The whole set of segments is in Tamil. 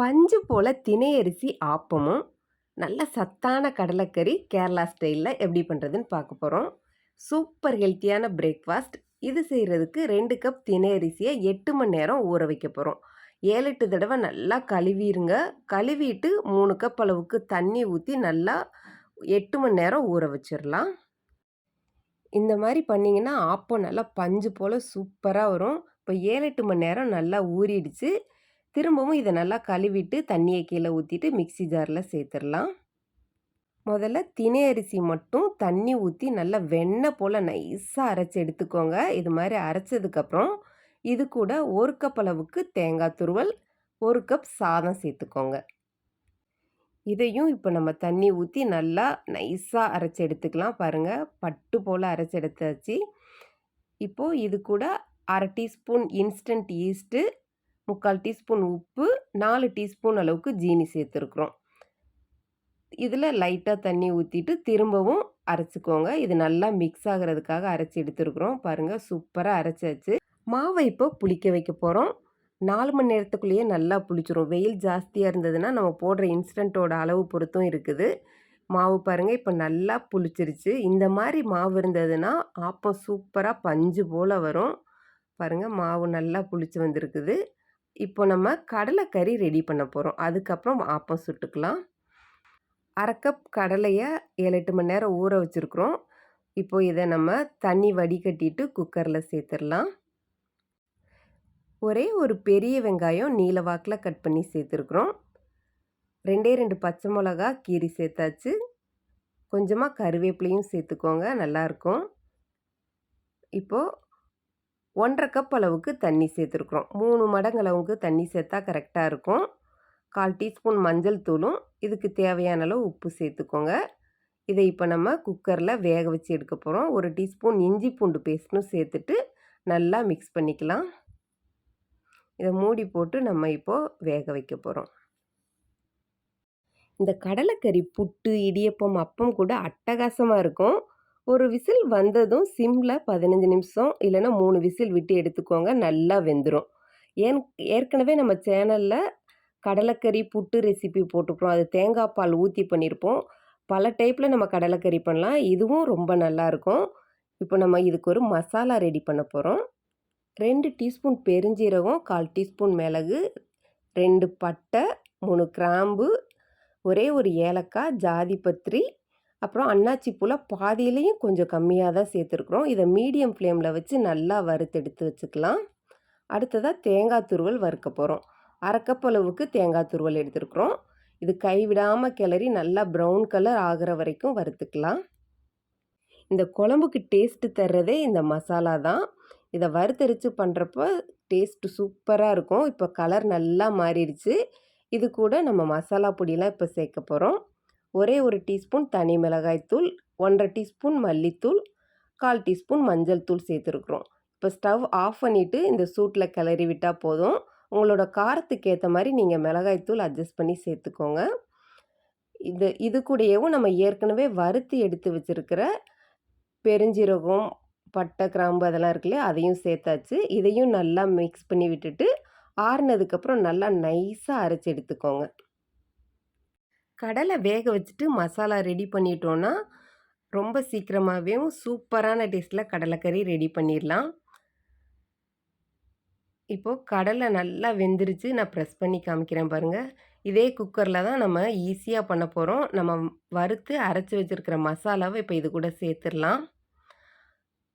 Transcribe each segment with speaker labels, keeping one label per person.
Speaker 1: பஞ்சு போல் திணையரிசி ஆப்பமும் நல்ல சத்தான கடலைக்கறி கேரளா ஸ்டைலில் எப்படி பண்ணுறதுன்னு பார்க்க போகிறோம் சூப்பர் ஹெல்த்தியான பிரேக்ஃபாஸ்ட். இது செய்கிறதுக்கு ரெண்டு கப் தினையரிசியை எட்டு மணி நேரம் ஊற வைக்க போகிறோம் ஏழு எட்டு தடவை நல்லா கழுவிடுங்க கழுவிட்டு மூணு கப் அளவுக்கு தண்ணி ஊற்றி நல்லா எட்டு மணி நேரம் ஊற வச்சிடலாம் இந்த மாதிரி பண்ணிங்கன்னா ஆப்பம் நல்லா பஞ்சு போல் சூப்பராக வரும். இப்போ ஏழு எட்டு மணி நேரம் நல்லா ஊறிடுச்சு. திரும்பவும் இதை நல்லா கழுவிட்டு தண்ணியை கீழே ஊற்றிட்டு மிக்சி ஜாரில் சேர்த்துடலாம் முதல்ல தினை அரிசி மட்டும் தண்ணி ஊற்றி நல்லா வெண்ணெய் போல் நைஸாக அரைச்சி எடுத்துக்கோங்க. இது மாதிரி அரைச்சதுக்கப்புறம் இது கூட ஒரு கப் அளவுக்கு தேங்காய் துருவல் ஒரு கப் சாதம் சேர்த்துக்கோங்க இதையும் இப்போ நம்ம தண்ணி ஊற்றி நல்லா நைஸாக அரைச்சி எடுத்துக்கலாம் பாருங்கள் பட்டு போல் அரைச்சி எடுத்தாச்சு. இப்போது இது கூட அரை டீஸ்பூன் இன்ஸ்டன்ட் ஈஸ்ட்டு முக்கால் டீஸ்பூன் உப்பு நாலு டீஸ்பூன் அளவுக்கு ஜீனி சேர்த்துருக்குறோம். இதில் லைட்டாக தண்ணி ஊற்றிட்டு திரும்பவும் அரைச்சிக்கோங்க. இது நல்லா மிக்ஸ் ஆகிறதுக்காக அரைச்சி எடுத்துருக்குறோம். பாருங்கள் சூப்பராக அரைச்சாச்சு. மாவை இப்போ புளிக்க வைக்க போகிறோம் நாலு மணி நேரத்துக்குள்ளேயே நல்லா புளிச்சிரும். வெயில் ஜாஸ்தியாக இருந்ததுன்னா நம்ம போடுற இன்ஸ்டண்ட்டோட அளவு பொறுத்தும் இருக்குது. மாவு பாருங்கள் இப்போ நல்லா புளிச்சிருச்சு. இந்த மாதிரி மாவு இருந்ததுன்னா ஆப்பம் சூப்பராக பஞ்சு போல் வரும். பாருங்கள் மாவு நல்லா புளிச்சு வந்திருக்குது. இப்போ நம்ம கடலைக்கறி ரெடி பண்ண போகிறோம் அதுக்கப்புறம் ஆப்பம் சுட்டுக்கலாம். அரை கப் கடலையை ஏழு எட்டு மணி நேரம் ஊற வச்சுருக்குறோம். இப்போ இதை நம்ம தண்ணி வடிகட்டிட்டு குக்கரில் சேர்த்துடலாம். ஒரே ஒரு பெரிய வெங்காயம் நீல வாக்கில் கட் பண்ணி சேர்த்துருக்குறோம். ரெண்டே ரெண்டு பச்சை மிளகா கீரி சேர்த்தாச்சு. கொஞ்சமாக கருவேப்பிலையும் சேர்த்துக்கோங்க நல்லாயிருக்கும் இப்போது ஒன்றரை கப் அளவுக்கு தண்ணி சேர்த்துருக்குறோம். மூணு மடங்கு அளவுக்கு தண்ணி சேர்த்தா கரெக்டாக இருக்கும். கால் டீஸ்பூன் மஞ்சள் தூளும் இதுக்கு தேவையான அளவு உப்பு சேர்த்துக்கோங்க. இதை இப்போ நம்ம குக்கரில் வேக வச்சு எடுக்க போகிறோம் ஒரு டீஸ்பூன் இஞ்சி பூண்டு பேஸ்ட்டும் சேர்த்துட்டு நல்லா மிக்ஸ் பண்ணிக்கலாம். இதை மூடி போட்டு நம்ம இப்போது வேக வைக்க போகிறோம் இந்த கடலைக்கறி புட்டு இடியப்பம் அப்பம் கூட அட்டகாசமாக இருக்கும். ஒரு விசில் வந்ததும் சிம்மில் பதினஞ்சு நிமிஷம் இல்லைன்னா மூணு விசில் விட்டு எடுத்துக்கோங்க நல்லா வெந்துடும் ஏன் ஏற்கனவே நம்ம சேனலில் கடலைக்கறி புட்டு ரெசிபி போட்டுக்கிறோம் அது தேங்காய் பால் ஊற்றி பண்ணியிருப்போம் பல டைப்பில் நம்ம கடலைக்கறி பண்ணலாம். இதுவும் ரொம்ப நல்லாயிருக்கும். இப்போ நம்ம இதுக்கு ஒரு மசாலா ரெடி பண்ண போகிறோம் ரெண்டு டீஸ்பூன் பெருஞ்சீரகம் கால் டீஸ்பூன் மிளகு ரெண்டு பட்டை மூணு கிராம்பு ஒரே ஒரு ஏலக்காய் ஜாதிபத்திரி அப்புறம் அன்னாச்சி பூவில் பாதியிலையும் கொஞ்சம் கம்மியாக தான் சேர்த்துருக்குறோம். இதை மீடியம் ஃப்ளேமில் வச்சு நல்லா வறுத்தெடுத்து வச்சுக்கலாம். அடுத்ததாக தேங்காய் துருவல் வறுக்க போகிறோம் அரைக்கப் அளவுக்கு தேங்காய் துருவல் எடுத்துருக்குறோம். இது கைவிடாமல் கிளறி நல்லா ப்ரௌன் கலர் ஆகிற வரைக்கும் வறுத்துக்கலாம். இந்த குழம்புக்கு டேஸ்ட்டு தர்றதே இந்த மசாலா தான். இதை வறுத்தரித்து பண்ணுறப்ப டேஸ்ட்டு சூப்பராக இருக்கும். இப்போ கலர் நல்லா மாறிடுச்சு. இது கூட நம்ம மசாலா பொடியெலாம் இப்போ சேர்க்க போகிறோம் ஒரே ஒரு டீஸ்பூன் தனி மிளகாய்த்தூள் ஒன்றரை டீஸ்பூன் மல்லித்தூள் கால் டீஸ்பூன் மஞ்சள் தூள் சேர்த்துருக்குறோம். இப்போ ஸ்டவ் ஆஃப் பண்ணிவிட்டு இந்த சூட்டில் கிளறி விட்டால் போதும். உங்களோட காரத்துக்கு ஏற்ற மாதிரி நீங்கள் மிளகாய்த்தூள் அட்ஜஸ்ட் பண்ணி சேர்த்துக்கோங்க. இது இது கூடயேவும் நம்ம ஏற்கனவே வறுத்து எடுத்து வச்சுருக்கிற பெருஞ்சீரகம் பட்டை கிராம்பு அதெல்லாம் இருக்குல்ல அதையும் சேர்த்தாச்சு. இதையும் நல்லா மிக்ஸ் பண்ணி விட்டுட்டு ஆறுனதுக்கப்புறம் நல்லா நைஸாக அரைச்சி எடுத்துக்கோங்க. கடலை வேக வச்சுட்டு மசாலா ரெடி பண்ணிட்டோன்னா ரொம்ப சீக்கிரமாகவே சூப்பரான டேஸ்ட்டில் கடலைக்கறி ரெடி பண்ணிடலாம். இப்போது கடலை நல்லா வெந்துருச்சு நான் ப்ரெஸ் பண்ணி காமிக்கிறேன் பாருங்கள் இதே குக்கரில் தான் நம்ம ஈஸியாக பண்ண போகிறோம் நம்ம வறுத்து அரைச்சி வச்சுருக்கிற மசாலாவை இப்போ இது கூட சேர்த்துடலாம்.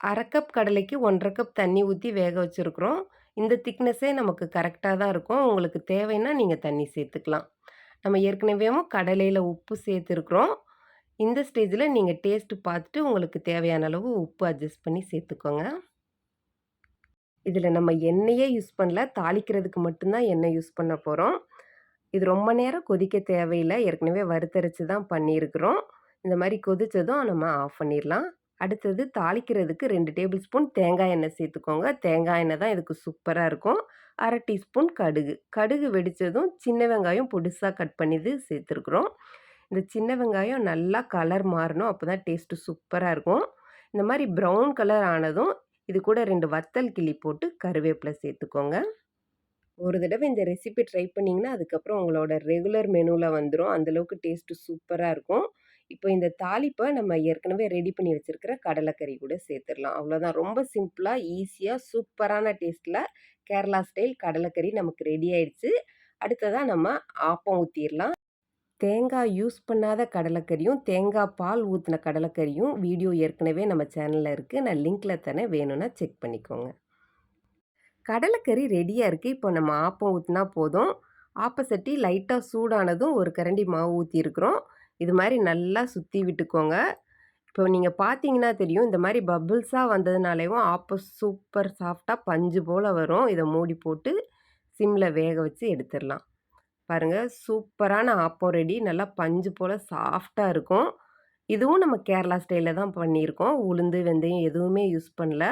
Speaker 1: அரை கப் கடலைக்கு ஒன்றரை கப் தண்ணி ஊற்றி வேக வச்சுருக்குறோம். இந்த திக்னஸே நமக்கு கரெக்டாக தான் இருக்கும். உங்களுக்கு தேவைன்னா நீங்கள் தண்ணி சேர்த்துக்கலாம். நம்ம ஏற்கனவேவும் கடலையில் உப்பு சேர்த்துருக்குறோம். இந்த ஸ்டேஜில் நீங்கள் டேஸ்ட்டு பார்த்துட்டு உங்களுக்கு தேவையான அளவு உப்பு அட்ஜஸ்ட் பண்ணி சேர்த்துக்கோங்க. இதில் நம்ம எண்ணெயே யூஸ் பண்ணல. தாளிக்கிறதுக்கு மட்டும்தான் எண்ணெய் யூஸ் பண்ண போகிறோம் இது ரொம்ப நேரம் கொதிக்க தேவையில்லை. ஏற்கனவே வறுத்தரைச்சி தான் பண்ணியிருக்கிறோம். இந்த மாதிரி கொதித்ததும் நம்ம ஆஃப் பண்ணிடலாம் அடுத்தது தாளிக்கிறதுக்கு ரெண்டு டேபிள் ஸ்பூன் தேங்காய் எண்ணெய் சேர்த்துக்கோங்க. தேங்காய் எண்ணெய் தான் இதுக்கு சூப்பராக இருக்கும். அரை டீஸ்பூன் கடுகு. கடுகு வெடித்ததும் சின்ன வெங்காயம் பொடிசாக கட் பண்ணிது சேர்த்துருக்குறோம். இந்த சின்ன வெங்காயம் நல்லா கலர் மாறணும். அப்போ தான் டேஸ்ட்டு சூப்பராக இருக்கும். இந்த மாதிரி ப்ரௌன் கலர் ஆனதும் இது கூட ரெண்டு வத்தல் கிளி போட்டு கருவேப்பிலை சேர்த்துக்கோங்க. ஒரு தடவை இந்த ரெசிபி ட்ரை பண்ணிங்கன்னா, அதுக்கப்புறம் உங்களோட ரெகுலர் மெனுவில் வந்துடும் அந்த அளவுக்கு டேஸ்ட்டு சூப்பராக இருக்கும். இப்போ இந்த தாளிப்பை நம்ம ஏற்கனவே ரெடி பண்ணி வச்சுருக்கிற கடலைக்கறி கூட சேர்த்துடலாம் அவ்வளோதான். ரொம்ப சிம்பிளாக ஈஸியாக சூப்பரான டேஸ்ட்டில் கேரளா ஸ்டைல் கடலைக்கறி நமக்கு ரெடி ஆயிடுச்சு. அடுத்ததாக நம்ம ஆப்பம் ஊற்றிடலாம் தேங்காய் யூஸ் பண்ணாத கடலைக்கறியும், தேங்காய் பால் ஊற்றின கடலைக்கறியும் வீடியோ ஏற்கனவே நம்ம சேனலில் இருக்குது நான் லிங்க்கில் தானே வேணும்னா செக் பண்ணிக்கோங்க. கடலைக்கறி ரெடியாக இருக்குது இப்போ நம்ம ஆப்பம் ஊற்றினா போதும். ஆப்ப சட்டி லைட்டாக சூடானதும் ஒரு கரண்டி மாவு ஊற்றிருக்குறோம் இது மாதிரி நல்லா சுற்றி விட்டுக்கோங்க. இப்போ நீங்கள் பார்த்தீங்கன்னா தெரியும். இந்த மாதிரி பபிள்ஸா வந்ததுனாலேயும் ஆப்பம் சூப்பர் சாஃப்டாக பஞ்சு போல் வரும். இதை மூடி போட்டு சிம்மில் வேக வச்சு எடுத்துடலாம் பாருங்கள் சூப்பரான ஆப்பம் ரெடி. நல்லா பஞ்சு போல் சாஃப்டாக இருக்கும். இதுவும் நம்ம கேரளா ஸ்டைலில் தான் பண்ணியிருக்கோம். உளுந்து, வெந்தயம் எதுவுமே யூஸ் பண்ணல.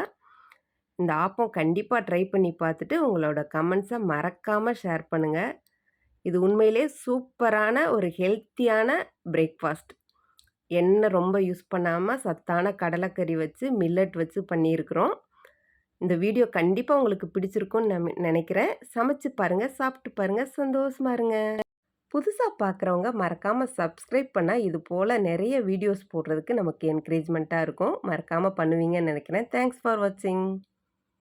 Speaker 1: இந்த ஆப்பம் கண்டிப்பாக ட்ரை பண்ணி பார்த்துட்டு உங்களோட கமெண்ட்ஸை மறக்காமல் ஷேர் பண்ணுங்கள் இது உண்மையிலேயே சூப்பரான ஒரு ஹெல்த்தியான பிரேக்ஃபாஸ்ட். எண்ணெய் ரொம்ப யூஸ் பண்ணாமல் சத்தான கடலைக்கறி வச்சு, மில்லட் வச்சு பண்ணியிருக்கிறோம். இந்த வீடியோ கண்டிப்பாக உங்களுக்கு பிடிச்சிருக்கும்னு நம் நினைக்கிறேன் சமைச்சு பாருங்கள் சாப்பிட்டு பாருங்கள் சந்தோஷமா இருங்க. புதுசாக பார்க்குறவங்க மறக்காமல் சப்ஸ்கிரைப் பண்ணால் இது போல் நிறைய வீடியோஸ் போடுறதுக்கு நமக்கு என்கரேஜ்மெண்ட்டாக இருக்கும். மறக்காமல் பண்ணுவீங்கன்னு நினைக்கிறேன் தேங்க்ஸ் ஃபார் வாட்சிங்.